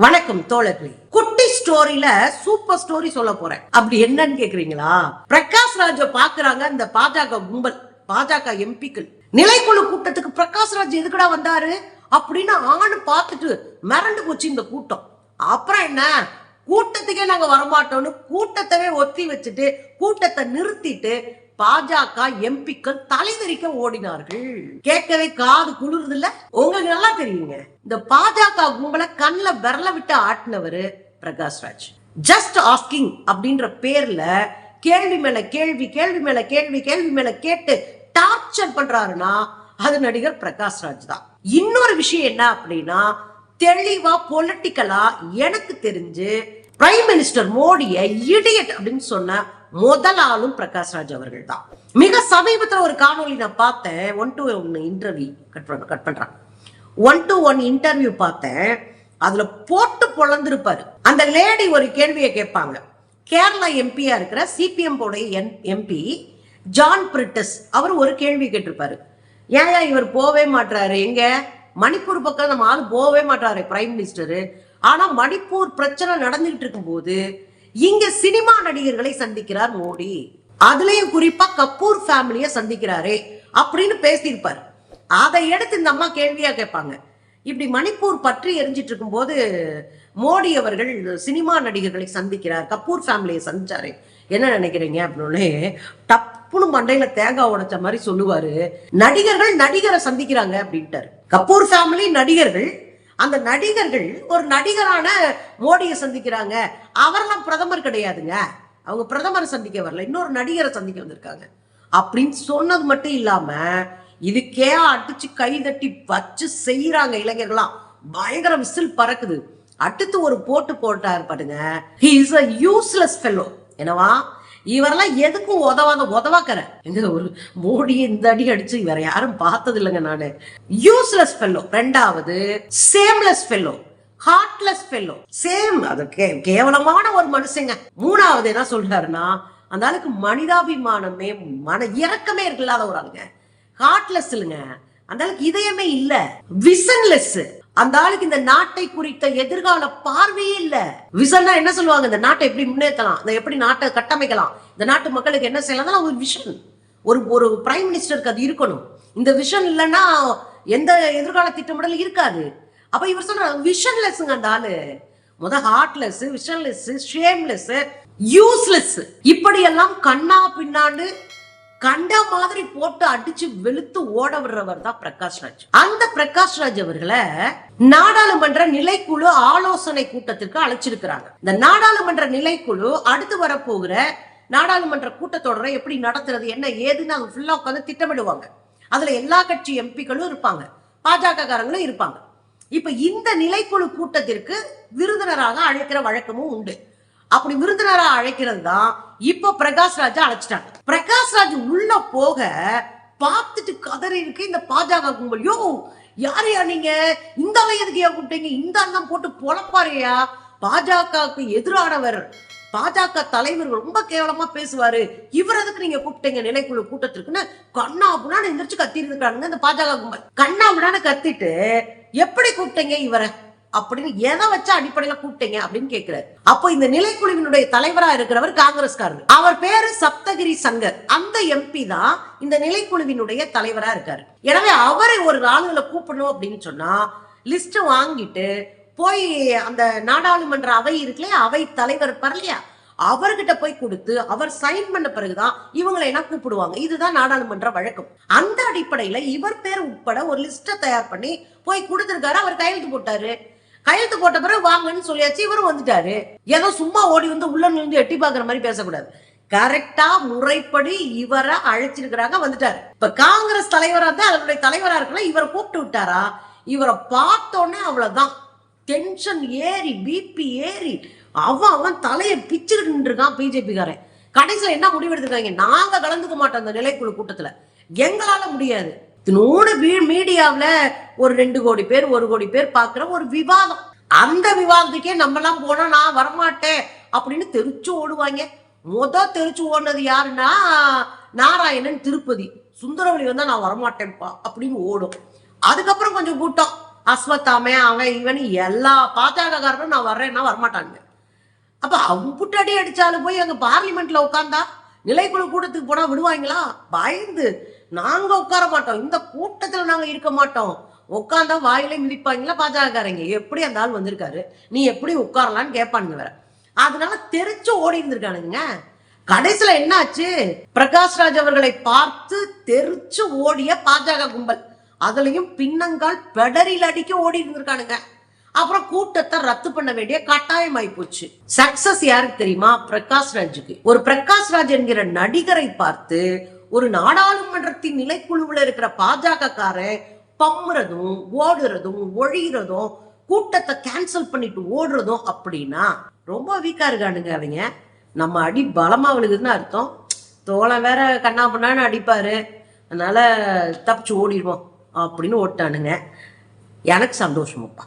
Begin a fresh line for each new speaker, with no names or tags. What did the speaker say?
வணக்கம் தோழர்களே. குட்டி ஸ்டோரியில சூப்பர் ஸ்டோரி சொல்ல போறேன். அப்படி என்னன்னு கேக்குறீங்களா? பிரகாஷ் ராஜ பாக்குறாங்க இந்த பாஜக கும்பல் பாஜக எம்பிக்கள். நிலைக்குழு கூட்டத்துக்கு பிரகாஷ் ராஜ் எதுக்குடா வந்தாரு? அப்படின்னு ஆணு பார்த்துட்டு மிரண்டு போச்சு இந்த கூட்டம். அப்புறம் என்ன? கூட்டத்துக்கே நாங்க வரமாட்டோம்னு கூட்டத்தவே ஒத்தி வச்சுட்டு கூட்டத்தை நிறுத்திட்டு பாஜக எம்பிக்கள் தலைதெறிக்க ஓடினார்கள். கேட்கவே காது குளிருது இல்ல உங்களுக்கு நல்லா தெரியுங்க. இந்த பாஜக கும்பலை கண்ணில் விரல விட்டு ஆட்டினவர் பிரகாஷ்ராஜ் ஜஸ்ட் ஆஸ்கிங் அப்படின்ற பேர்ல கேள்வி மேல கேள்வி கேள்வி மேல கேள்வி கேள்வி மேல கேட்டு டார்ச்சர் பண்றாருன்னா அது நடிகர் பிரகாஷ் ராஜ் தான். இன்னொரு விஷயம் என்ன அப்படின்னா தெளிவா பொலிட்டிக்கலா எனக்கு தெரிஞ்சு பிரைம் மினிஸ்டர் மோடியை இடியட் அப்படின்னு சொன்ன முதல் ஆளும் பிரகாஷ் ராஜ் அவர்கள் தான் மிக சமீபத்தில் ஒரு காணொளி நான் பார்த்தேன். One to one interview cut பண்ண கட் பண்றான். ஒன் டு ஒன் இன்டர்வியூ பார்த்தேன். அதுல போட்டு பொழந்திருப்பாரு. அந்த லேடி ஒரு கேள்வியை கேட்பாங்க. கேரளா எம்பியா இருக்கிற சிபிஎம் உடைய எம்பி ஜான் பிரிட்டஸ் அவர் ஒரு கேள்வி கேட்டிருப்பாரு. ஏன் இவர் போவே மாட்டாரு எங்க? மணிப்பூர் பக்கம் நம்ம ஆள் போவே மாட்டாரு பிரைம் மினிஸ்டரு ஆனா மணிப்பூர் பிரச்சனை நடந்துகிட்டு இருக்கும்போது இங்க சினிமா நடிகர்களை சந்திக்கிறார் மோடி. அதுலயும் குறிப்பா கபூர் ஃபேமிலிய சந்திக்கிறாரே அப்படின்னு பேசியிருப்பார். அதை எடுத்து இந்த அம்மா கேள்வியா கேட்பாங்க. இப்படி மணிப்பூர் பற்றி எரிஞ்சிட்டு இருக்கும் போது மோடி அவர்கள் சினிமா நடிகர்களை சந்திக்கிறார் கபூர் ஃபேமிலியை சந்திச்சாரு. என்ன நினைக்கிறீங்க அப்படின்னு டப்புனு மண்டையில தேங்காய் உடைச்ச மாதிரி சொல்லுவாரு. நடிகர்கள் நடிகரை சந்திக்கிறாங்க அப்படின்ட்டாரு. கபூர் ஃபேமிலி நடிகர்கள் அந்த நடிகர்கள் ஒரு நடிகரான மோடியை சந்திக்கிறாங்க. அவரெல்லாம் பிரதமர் கிடையாதுங்க. அவங்க பிரதமரை சந்திக்க வரல. இன்னொரு நடிகரை சந்திக்க வந்திருக்காங்க. அப்படின்னு சொன்னது மட்டும் இல்லாம இதுக்கே அடிச்சு கை தட்டி வச்சு செய்யறாங்க இளைஞர்களாம் பயங்கர விசில் பறக்குது. அடுத்து ஒரு போட்டு போட்டாரு பாருங்க. He is a useless fellow என்னவா? இவரெல்லாம் எதுக்கும் உதவாத உதவாக்கற? எங்க ஒரு மோடி இந்த அடி அடிச்சு வேற யாரும் பார்த்தது இல்லைங்க நானு. யூஸ்லெஸ் ஃபெல்லோ ரெண்டாவது shameless fellow heartless fellow shame அது கே- கேவலமான ஒரு மனுஷங்க. மூணாவது என்ன சொல்றாருன்னா அந்த ஆளுக்கு மனிதாபிமானமே மன இறக்கமே இல்லாத ஒரு ஆளுங்க. ஹார்ட்லெஸ் இல்லைங்க. அந்த அளவுக்கு இதயமே இல்ல. விசன்லெஸ் அந்த ஆளுக்கு இந்த நாட்டை குறித்த எதிர்கால பார்வையே இல்ல. விசன்னா என்ன சொல்லுவாங்க? இந்த நாட்டை எப்படி முன்னேற்றலாம்? இந்த எப்படி நாட்டை கட்டமைக்கலாம்? இந்த நாட்டு மக்களுக்கு என்ன செய்யலாம்? ஒரு விஷன் ஒரு ஒரு பிரைம் மினிஸ்டருக்கு அது இருக்கணும். இந்த விஷன் இல்லைன்னா எந்த எதிர்கால திட்டமிடல் இருக்காது. அப்ப இவர் சொல்ற விஷன்லெஸ்ங்க அந்த ஆளு. முத ஹார்ட்லெஸ் விஷன்லெஸ் ஷேம்லெஸ் யூஸ்லெஸ் இப்படியெல்லாம் கண்ணா பின்னாண்டு கண்ட மாதிரி போட்டு அடிச்சு வெளுத்து ஓட விடுறவர் தான் பிரகாஷ் ராஜ். அந்த பிரகாஷ் ராஜ் அவர்களை நாடாளுமன்ற நிலைக்குழு ஆலோசனை கூட்டத்திற்கு அழைச்சிருக்கிறாங்க. இந்த நாடாளுமன்ற நிலைக்குழு அடுத்து வரப்போகிற நாடாளுமன்ற கூட்டத்தொடரை எப்படி நடத்துறது என்ன ஏதுன்னு அவங்க ஃபுல்லா உட்காந்து திட்டமிடுவாங்க. அதுல எல்லா கட்சி எம்பிக்களும் இருப்பாங்க. பாஜக காரங்களும் இருப்பாங்க. இப்ப இந்த நிலைக்குழு கூட்டத்திற்கு விருந்தினராக அழைக்கிற வழக்கமும் உண்டு. அப்படி விருந்தினராக அழைக்கிறது தான் இப்போ பிரகாஷ் ராஜா அழைச்சிட்டாங்க. பிரகாஷ் ராஜ் உள்ள போக பார்த்துட்டு கதறி இருக்கு இந்த பாஜக கும்பல். யோ யாரையா நீங்க? இந்த ஆளை எதுக்கு ஏன் கூப்பிட்டீங்க? இந்த அண்ணன் போட்டு பொழப்பாரியா? பாஜகவுக்கு எதிரானவர் பாஜக தலைவர் ரொம்ப கேவலமா பேசுவாரு. இவர் எதுக்கு நீங்க கூப்பிட்டீங்க? நிலைக்குழு கூட்டத்திற்குன்னு கண்ணா அப்படின்னு எந்திரிச்சு கத்திட்டு இருக்கானுங்க இந்த பாஜக கும்பல். கண்ணா அப்படின்னு கத்திட்டு எப்படி கூப்பிட்டீங்க இவரை? அப்படின்னு எதை வச்சு அடிப்படையில கூப்பிட்டீங்க அப்படின்னு கேக்குறாரு. அப்போ இந்த நிலைக்குழுவினுடைய தலைவரா இருக்கிறவர் காங்கிரஸ்காரர். அவர் பேரு சப்தகிரி சங்கர். அந்த எம்பி தான் இந்த நிலைக்குழுவினுடைய தலைவரா இருக்காரு. எனவே அவரை ஒரு ஆளுகளை கூப்பிடணும் அப்படின்னு சொன்னா லிஸ்ட் வாங்கிட்டு போய் அந்த நாடாளுமன்ற அவை இருக்குல்லையா? அவை தலைவர் இருப்பார் இல்லையா? அவர்கிட்ட போய் கொடுத்து அவர் சைன் பண்ண பிறகுதான் இவங்களை எல்லாம் கூப்பிடுவாங்க. இதுதான் நாடாளுமன்ற வழக்கம். அந்த அடிப்படையில இவர் பேர் உட்பட ஒரு லிஸ்ட்டை தயார் பண்ணி போய் கொடுத்திருக்காரு. அவர் கையெழுத்து போட்டாரு. கையெழுத்து போட்ட பிறகு வாங்கன்னு சொல்லியாச்சு இவரும் வந்துட்டாரு. ஏதோ சும்மா ஓடி வந்து உள்ள நின்று எட்டி பாக்குற மாதிரி பேசக்கூடாது. கரெக்டா முறைப்படி இவரை அழைச்சிருக்கிறாங்க வந்துட்டாரு. இப்ப காங்கிரஸ் தலைவரா தான் அதனுடைய தலைவரா இருக்கலாம் இவரை கூப்பிட்டு விட்டாரா? இவரை பார்த்தோன்னே அவ்வளவுதான். டென்ஷன் ஏறி பிபி ஏறி அவன் அவன் தலையை பிச்சுக்கிட்டு இருக்கான் பிஜேபி காரன் கடைசியில் என்ன முடிவு எடுத்திருக்காங்க நாங்க கலந்துக்க மாட்டோம் அந்த நிலைக்குழு கூட்டத்துல. எங்களால முடியாது. நூறு மீடியாவில் ஒரு ரெண்டு கோடி பேர் ஒரு கோடி பேர் பார்க்குற ஒரு விவாதம். அந்த விவாதத்துக்கே நம்மலாம் போனால் நான் வரமாட்டேன் அப்படின்னு தெரிச்சு ஓடுவாங்க. முத தெரிச்சு ஓடினது யாருன்னா நாராயணன் திருப்பதி. சுந்தரவழி வந்தால் நான் வரமாட்டேன்ப்பா அப்படின்னு ஓடும். அதுக்கப்புறம் கொஞ்சம் கூட்டம். அஸ்வத்தாமே அவன் இவன் எல்லா பாஜக நான் வர்றேன்னா வரமாட்டாங்க அப்போ அவங்க அடி அடித்தாலும் போய் அங்கே பார்லிமெண்ட்டில் உட்காந்தா நிலைக்குழு கூட்டத்துக்கு போனால் விடுவாங்களா? பயந்து. நாங்க உட்கார மாட்டோம். இந்த கூட்டத்துல நாங்க இருக்க மாட்டோம். உட்காந்தா வாயிலே மிதிப்பாங்களா பாஜகக்காரங்க எப்படி அந்த ஆள் வந்திருக்காரு? நீ எப்படி உட்காரலான்னு கேட்பானுங்க வேற. அதனால தெரிச்சு ஓடி இருந்திருக்கானுங்க. கடைசியில என்ன ஆச்சு பிரகாஷ்ராஜ் அவர்களை பார்த்து தெரிச்சு ஓடிய பாஜக கும்பல். அதுலயும் பின்னங்கால் பெடரில் அடிக்க ஓடி இருந்திருக்கானுங்க. அப்புறம் கூட்டத்தை ரத்து பண்ண வேண்டிய கட்டாயம் போச்சு. சக்சஸ் யாருக்கு தெரியுமா? பிரகாஷ் ராஜுக்கு. ஒரு பிரகாஷ் ராஜ் என்கிற நடிகரை பார்த்து ஒரு நாடாளுமன்றத்தின் நிலைக்குழுவுல இருக்கிற பாஜக காரன் பம்முறதும் ஓடுறதும் ஒழிகிறதும் கூட்டத்தை கேன்சல் பண்ணிட்டு ஓடுறதும் அப்படின்னா ரொம்ப வீக்கா இருக்கானுங்க அவங்க. நம்ம அடி பலமா விழுகுதுன்னு அர்த்தம். தோலை வேற கண்ணா பண்ணான்னு அடிப்பாரு. அதனால தப்பிச்சு ஓடிடுவோம் அப்படின்னு ஓட்டானுங்க. எனக்கு சந்தோஷமாப்பா.